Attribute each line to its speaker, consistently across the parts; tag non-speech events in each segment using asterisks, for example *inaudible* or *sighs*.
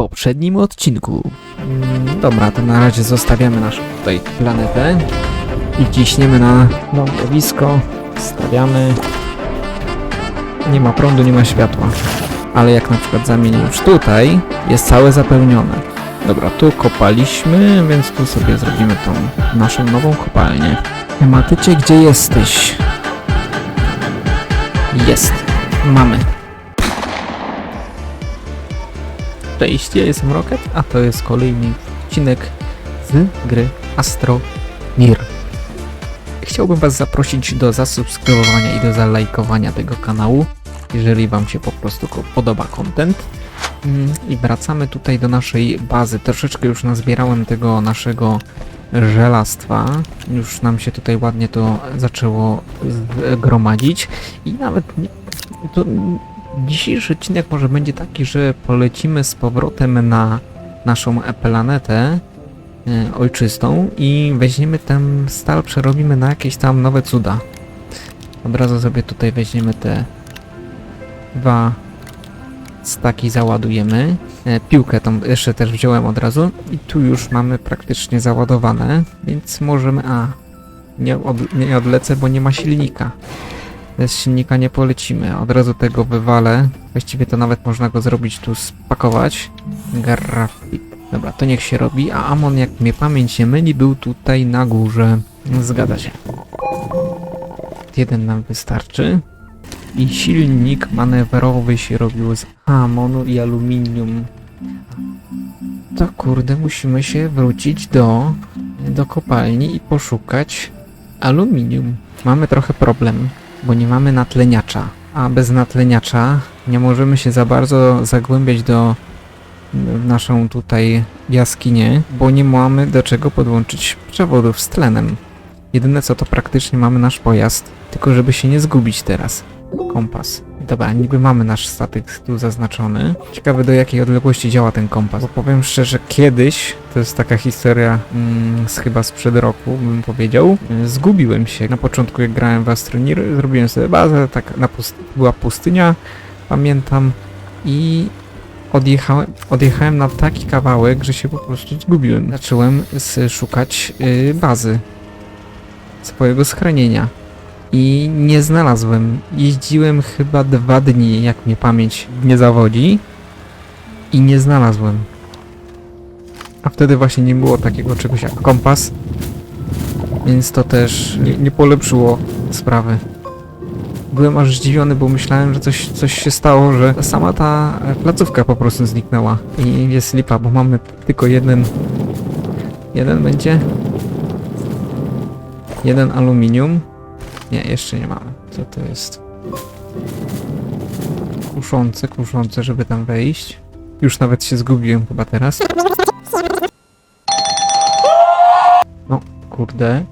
Speaker 1: poprzednim odcinku. Dobra, to na razie zostawiamy naszą tutaj planetę i ciśniemy na lądowisko. Stawiamy. Nie ma prądu, nie ma światła. Ale jak na przykład zamienię już tutaj, jest całe zapełnione. Dobra, tu kopaliśmy, więc tu sobie zrobimy tą naszą nową kopalnię. Tematycie, gdzie jesteś? Jest. Mamy. Cześć, ja jestem Rocket, a to jest kolejny odcinek z gry Astro Mir. Chciałbym Was zaprosić do zasubskrybowania i do zalajkowania tego kanału, jeżeli Wam się po prostu podoba content. Mm, I wracamy tutaj do naszej bazy. Troszeczkę już nazbierałem tego naszego żelastwa. Już nam się tutaj ładnie to zaczęło gromadzić i nawet nie, to Dzisiejszy odcinek może będzie taki, że polecimy z powrotem na naszą planetę e, ojczystą i weźmiemy ten stal, przerobimy na jakieś tam nowe cuda. Od razu sobie tutaj weźmiemy te dwa staki, załadujemy. E, Piłkę tą jeszcze też wziąłem od razu i tu już mamy praktycznie załadowane, więc możemy... A, nie, od, nie odlecę, bo nie ma silnika. Bez silnika nie polecimy. Od razu tego wywalę. Właściwie to nawet można go zrobić tu, spakować. Grafit. Dobra, to niech się robi. A Amon, jak mnie pamięć nie myli, był tutaj na górze. Zgadza się. Jeden nam wystarczy. I silnik manewrowy się robił z amonu i aluminium. To kurde, musimy się wrócić do, do kopalni i poszukać aluminium. Mamy trochę problem bo nie mamy natleniacza. A bez natleniacza nie możemy się za bardzo zagłębiać do w naszą tutaj jaskinię, bo nie mamy do czego podłączyć przewodów z tlenem. Jedyne co to praktycznie mamy nasz pojazd, tylko żeby się nie zgubić teraz. Kompas. Dobra, niby mamy nasz statek tu zaznaczony. Ciekawe do jakiej odległości działa ten kompas, bo powiem szczerze, kiedyś, to jest taka historia mm, z chyba sprzed roku, bym powiedział, zgubiłem się. Na początku jak grałem w Astronir, zrobiłem sobie bazę, tak na pust była pustynia, pamiętam, i odjechałem, odjechałem na taki kawałek, że się po prostu zgubiłem. Zacząłem szukać y, bazy swojego schronienia i nie znalazłem. Jeździłem chyba dwa dni, jak mnie pamięć nie zawodzi i nie znalazłem. A wtedy właśnie nie było takiego czegoś jak kompas, więc to też nie, nie polepszyło sprawy. Byłem aż zdziwiony, bo myślałem, że coś, coś się stało, że sama ta placówka po prostu zniknęła. I jest lipa, bo mamy tylko jeden... Jeden będzie? Jeden aluminium. Nie, jeszcze nie mamy. Co to jest? Kuszące, kuszące, żeby tam wejść. Już nawet się zgubiłem chyba teraz. No, kurde.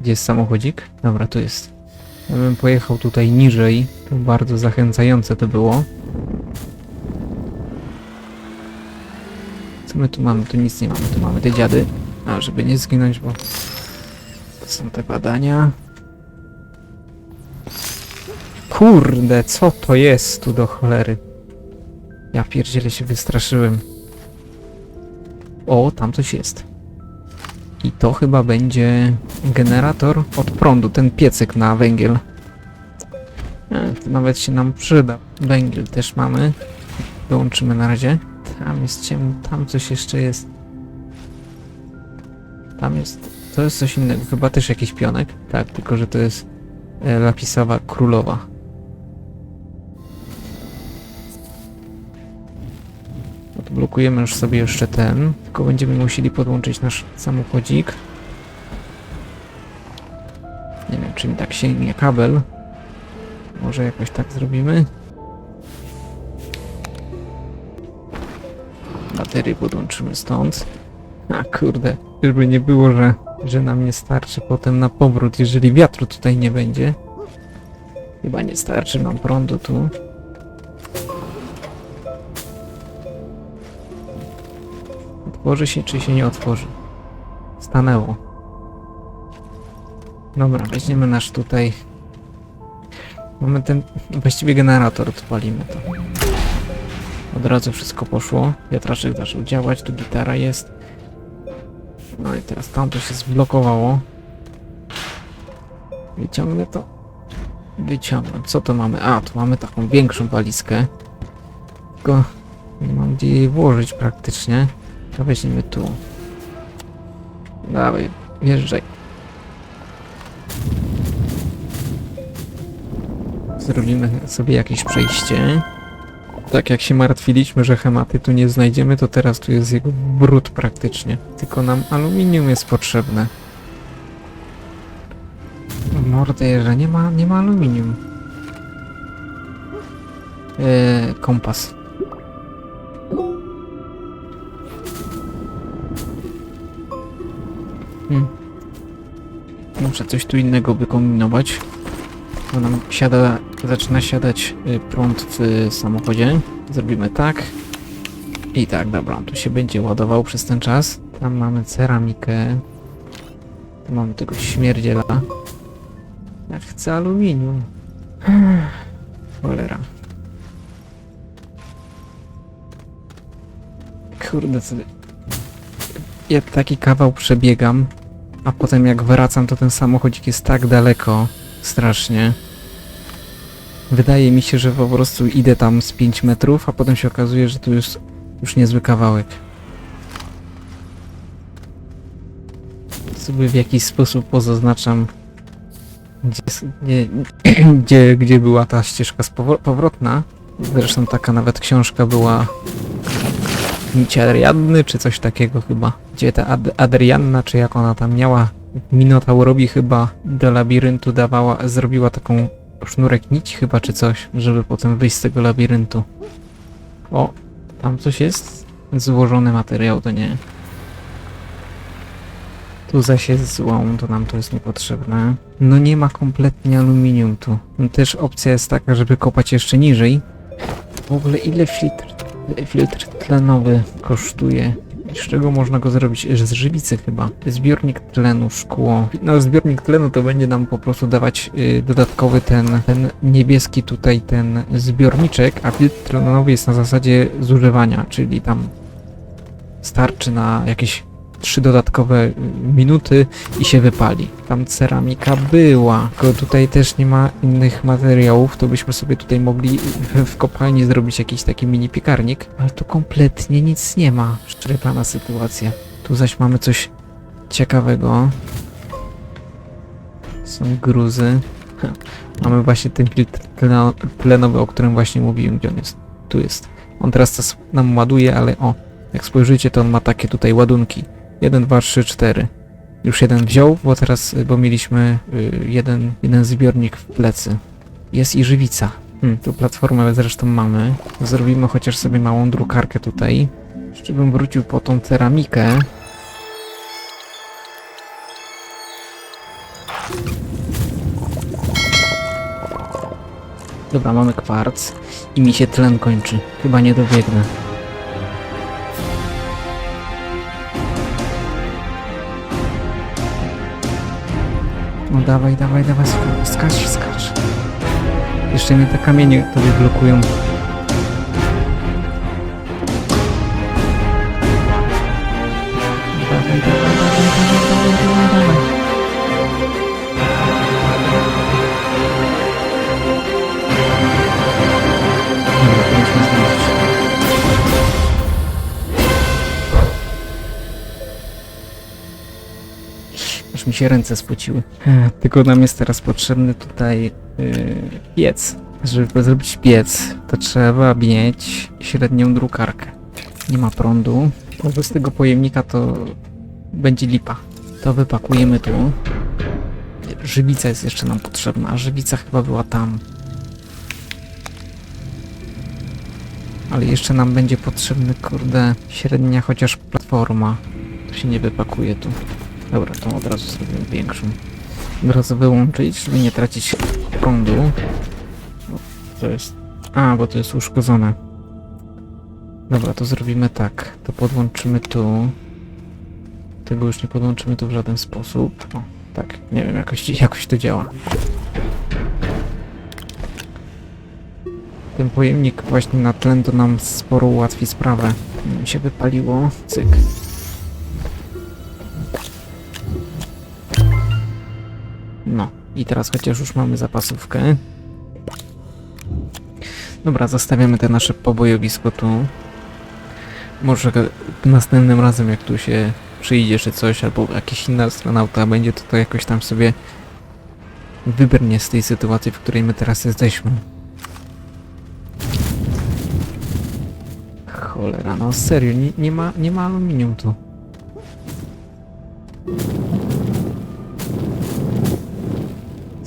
Speaker 1: Gdzie jest samochodzik? Dobra, tu jest. Ja bym pojechał tutaj niżej. To bardzo zachęcające to było. Co my tu mamy? Tu nic nie mamy. Tu mamy te dziady. A, żeby nie zginąć, bo to są te badania. Kurde, co to jest tu do cholery? Ja pierdzielę się wystraszyłem. O, tam coś jest. I to chyba będzie generator od prądu, ten piecyk na węgiel. E, nawet się nam przyda. Węgiel też mamy. Dołączymy na razie. Tam jest ciemno, tam coś jeszcze jest. Tam jest, to jest coś innego, chyba też jakiś pionek. Tak, tylko że to jest e, lapisowa królowa. Odblokujemy już sobie jeszcze ten, tylko będziemy musieli podłączyć nasz samochodzik. Nie wiem, czy mi tak sięgnie kabel. Może jakoś tak zrobimy. Baterii podłączymy stąd. A kurde, żeby nie było, że, że nam nie starczy potem na powrót, jeżeli wiatru tutaj nie będzie. Chyba nie starczy nam prądu tu. Otworzy się, czy się nie otworzy? Stanęło. Dobra, weźmiemy nasz tutaj... Mamy ten... Właściwie generator odpalimy to. Od razu wszystko poszło. Wiatraczek zaczął działać, tu gitara jest. No i teraz tam to się zblokowało. Wyciągnę to. Wyciągnę. Co to mamy? A, tu mamy taką większą walizkę. Tylko nie mam gdzie jej włożyć praktycznie. To weźmiemy tu. Dawaj, wjeżdżaj. Zrobimy sobie jakieś przejście. Tak jak się martwiliśmy, że hematy tu nie znajdziemy, to teraz tu jest jego brud praktycznie. Tylko nam aluminium jest potrzebne. Mordę, że nie ma, nie ma aluminium. Eee, kompas. Hmm. Muszę coś tu innego wykombinować. Bo nam siada, zaczyna siadać y, prąd w samochodzie. Zrobimy tak. I tak, dobra, on tu się będzie ładował przez ten czas. Tam mamy ceramikę. Tu mamy tego śmierdziela. Ja chcę aluminium. *sighs* Cholera. Kurde, co... Ja taki kawał przebiegam, a potem jak wracam, to ten samochodzik jest tak daleko. Strasznie. Wydaje mi się, że po prostu idę tam z 5 metrów, a potem się okazuje, że tu już, już niezły kawałek. Sobie w jakiś sposób pozaznaczam, gdzie, nie, *clears throat* gdzie, gdzie była ta ścieżka powrotna. Zresztą taka nawet książka była Nici Adrianny, czy coś takiego chyba. Gdzie ta Ad Adrianna, czy jak ona tam miała, Minotaurowi chyba do labiryntu dawała, zrobiła taką sznurek nić chyba, czy coś, żeby potem wyjść z tego labiryntu. O, tam coś jest? Złożony materiał, to nie. Tu zaś jest złom, to nam to jest niepotrzebne. No nie ma kompletnie aluminium tu. Też opcja jest taka, żeby kopać jeszcze niżej. W ogóle ile filtr, filtr tlenowy kosztuje? Z czego można go zrobić? Z żywicy chyba. Zbiornik tlenu, szkło. No zbiornik tlenu to będzie nam po prostu dawać y, dodatkowy ten, ten niebieski tutaj ten zbiorniczek, a filtr tlenowy jest na zasadzie zużywania, czyli tam starczy na jakieś trzy dodatkowe y, minuty i się wypali. Tam ceramika była, tylko tutaj też nie ma innych materiałów, to byśmy sobie tutaj mogli w, kopalni zrobić jakiś taki mini piekarnik, ale tu kompletnie nic nie ma. Szczerana sytuacja. Tu zaś mamy coś ciekawego. Są gruzy. Mamy właśnie ten filtr tleno- tlenowy, o którym właśnie mówiłem, gdzie on jest. Tu jest. On teraz nas, nam ładuje, ale o, jak spojrzycie, to on ma takie tutaj ładunki. 1, 2, 3, 4. Już jeden wziął, bo teraz, y, bo mieliśmy y, jeden, jeden zbiornik w plecy. Jest i żywica. Hmm, tu platformę zresztą mamy. Zrobimy chociaż sobie małą drukarkę tutaj. Jeszcze bym wrócił po tą ceramikę. Dobra, mamy kwarc i mi się tlen kończy. Chyba nie dobiegnę. No dawaj, dawaj, dawaj, sk- skacz, skacz. Jeszcze mnie te kamienie tobie blokują. Mi się ręce spociły. Ech, Tylko nam jest teraz potrzebny tutaj yy, piec. Żeby zrobić piec, to trzeba mieć średnią drukarkę. Nie ma prądu. Bo bez tego pojemnika to będzie lipa. To wypakujemy tu. Żywica jest jeszcze nam potrzebna, a żywica chyba była tam. Ale jeszcze nam będzie potrzebny, kurde, średnia chociaż platforma. To się nie wypakuje tu. Dobra, to od razu zrobimy większą. Od razu wyłączyć, żeby nie tracić prądu. To jest... A, bo to jest uszkodzone. Dobra, to zrobimy tak. To podłączymy tu. Tego już nie podłączymy tu w żaden sposób. O, tak, nie wiem, jakoś, jakoś to działa. Ten pojemnik właśnie na tlen to nam sporo ułatwi sprawę. Mi się wypaliło. Cyk. I teraz chociaż już mamy zapasówkę. Dobra, zostawiamy te nasze pobojowisko tu. Może następnym razem, jak tu się przyjdzie czy coś, albo jakiś inny astronauta będzie, to to jakoś tam sobie wybrnie z tej sytuacji, w której my teraz jesteśmy. Cholera, no serio, nie, nie, ma, nie ma aluminium tu.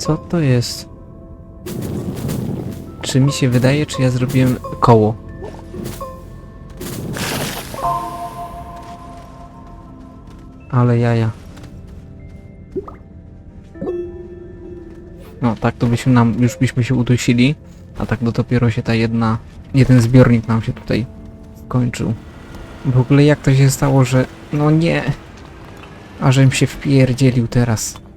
Speaker 1: Co to jest? Czy mi się wydaje, czy ja zrobiłem koło? Ale jaja. No, tak to byśmy nam, już byśmy się udusili, a tak to dopiero się ta jedna, jeden zbiornik nam się tutaj skończył. W ogóle jak to się stało, że... No nie! A żem się wpierdzielił teraz.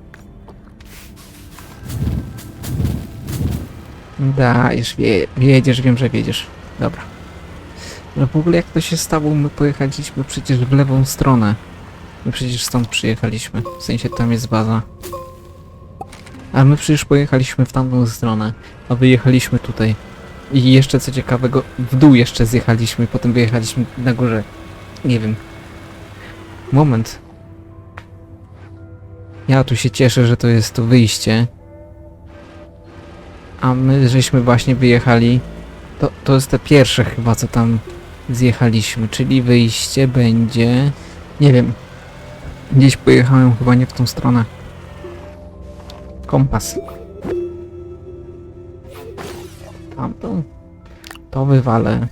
Speaker 1: Dajesz, wie, wiedziesz, wiem, że wiedziesz. Dobra. Ale w ogóle jak to się stało, my pojechaliśmy przecież w lewą stronę. My przecież stąd przyjechaliśmy. W sensie tam jest baza. A my przecież pojechaliśmy w tamtą stronę, a wyjechaliśmy tutaj. I jeszcze co ciekawego, w dół jeszcze zjechaliśmy, potem wyjechaliśmy na górze. Nie wiem. Moment. Ja tu się cieszę, że to jest to wyjście. A my żeśmy właśnie wyjechali. To, to jest te pierwsze chyba, co tam zjechaliśmy, czyli wyjście będzie... Nie wiem. Gdzieś pojechałem chyba nie w tą stronę. Kompas. Tamtą? To wywalę.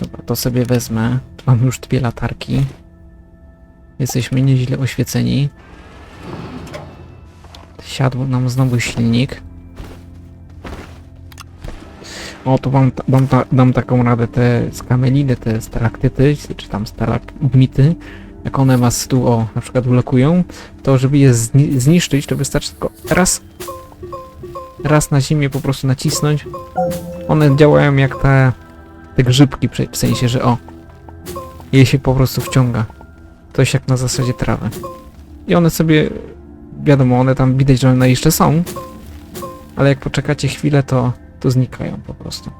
Speaker 1: Dobra, to sobie wezmę. Mam już dwie latarki. Jesteśmy nieźle oświeceni. Siadł nam znowu silnik. O, tu wam, wam ta, dam taką radę, te skameliny, te stalaktyty, czy tam stalagmity, jak one was tu, o, na przykład blokują, to żeby je zni zniszczyć, to wystarczy tylko raz, raz na ziemię po prostu nacisnąć. One działają jak te, te grzybki, w sensie, że o, je się po prostu wciąga. Coś jak na zasadzie trawy. I one sobie, wiadomo, one tam widać, że one jeszcze są, ale jak poczekacie chwilę, to, to znikają po prostu.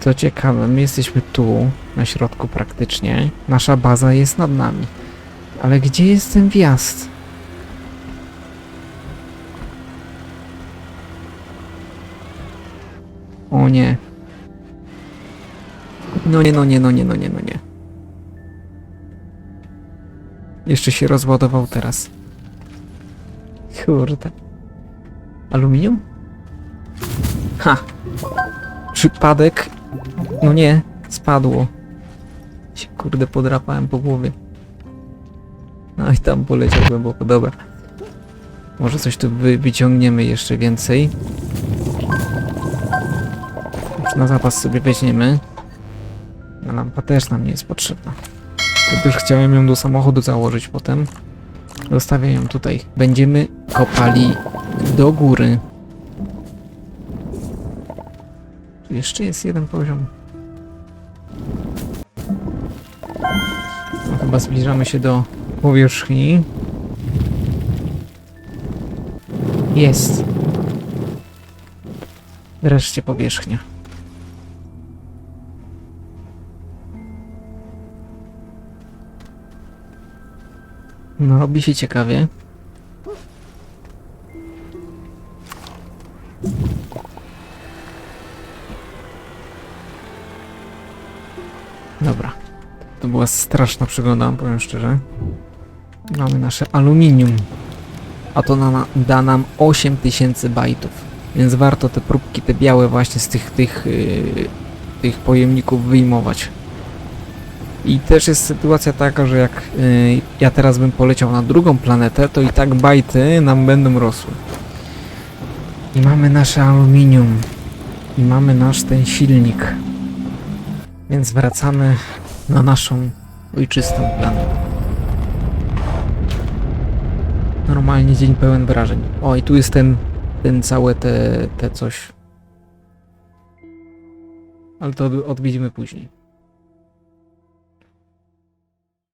Speaker 1: Co ciekawe, my jesteśmy tu, na środku praktycznie. Nasza baza jest nad nami. Ale gdzie jest ten wjazd? O nie. No nie, no nie, no nie, no nie, no nie. Jeszcze się rozładował teraz. Kurde. Aluminium? Ha! Przypadek? No nie, spadło. Się kurde podrapałem po głowie. No i tam poleciał głęboko, dobra. Może coś tu wy wyciągniemy jeszcze więcej. Już na zapas sobie weźmiemy. A lampa też nam nie jest potrzebna. Już chciałem ją do samochodu założyć potem. Zostawię ją tutaj. Będziemy kopali do góry. Jeszcze jest jeden poziom. No, chyba zbliżamy się do powierzchni. Jest. Wreszcie powierzchnia. No, robi się ciekawie. To była straszna przygoda, powiem szczerze. Mamy nasze aluminium. A to na, da nam 8000 bajtów. Więc warto te próbki, te białe właśnie z tych, tych, yy, tych pojemników wyjmować. I też jest sytuacja taka, że jak yy, ja teraz bym poleciał na drugą planetę, to i tak bajty nam będą rosły. I mamy nasze aluminium. I mamy nasz ten silnik. Więc wracamy na naszą ojczystą planetę. Normalnie dzień pełen wrażeń. O, i tu jest ten ten całe te, te coś. Ale to odwiedzimy później.